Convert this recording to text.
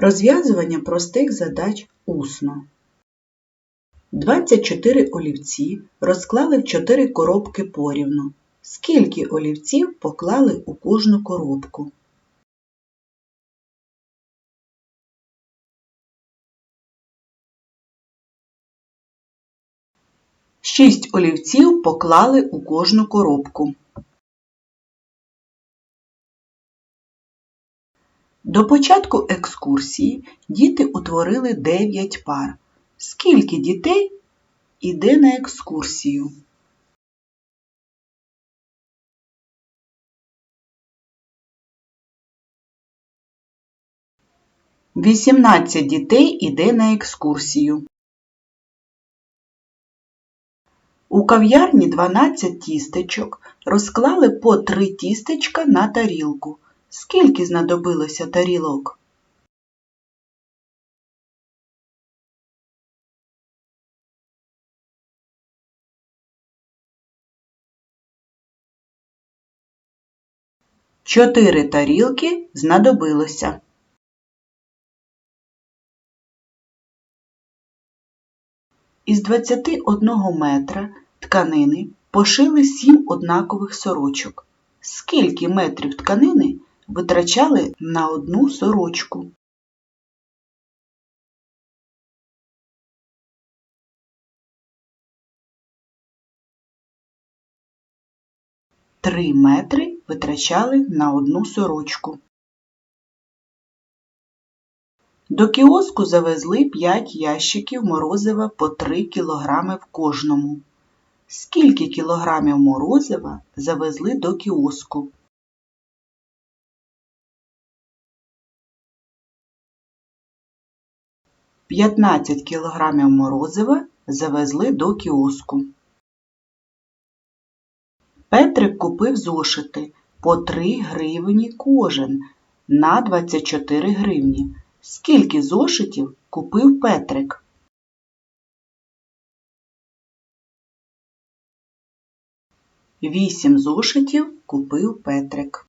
Розв'язування простих задач усно. 24 олівці розклали в 4 коробки порівну. Скільки олівців поклали у кожну коробку? Шість олівців поклали у кожну коробку. До початку екскурсії діти утворили 9 пар. Скільки дітей іде на екскурсію? Вісімнадцять дітей іде на екскурсію. У кав'ярні 12 тістечок розклали по 3 тістечка на тарілку. Скільки знадобилося тарілок? Чотири тарілки знадобилося. Із 21 метра тканини пошили 7 однакових сорочок. Скільки метрів тканини витрачали на одну сорочку? Три метри витрачали на одну сорочку. До кіоску завезли 5 ящиків морозива по 3 кілограми в кожному. Скільки кілограмів морозива завезли до кіоску? П'ятнадцять кілограмів морозива завезли до кіоску. Петрик купив зошити по 3 гривні кожен на 24 гривні. Скільки зошитів купив Петрик? Вісім зошитів купив Петрик.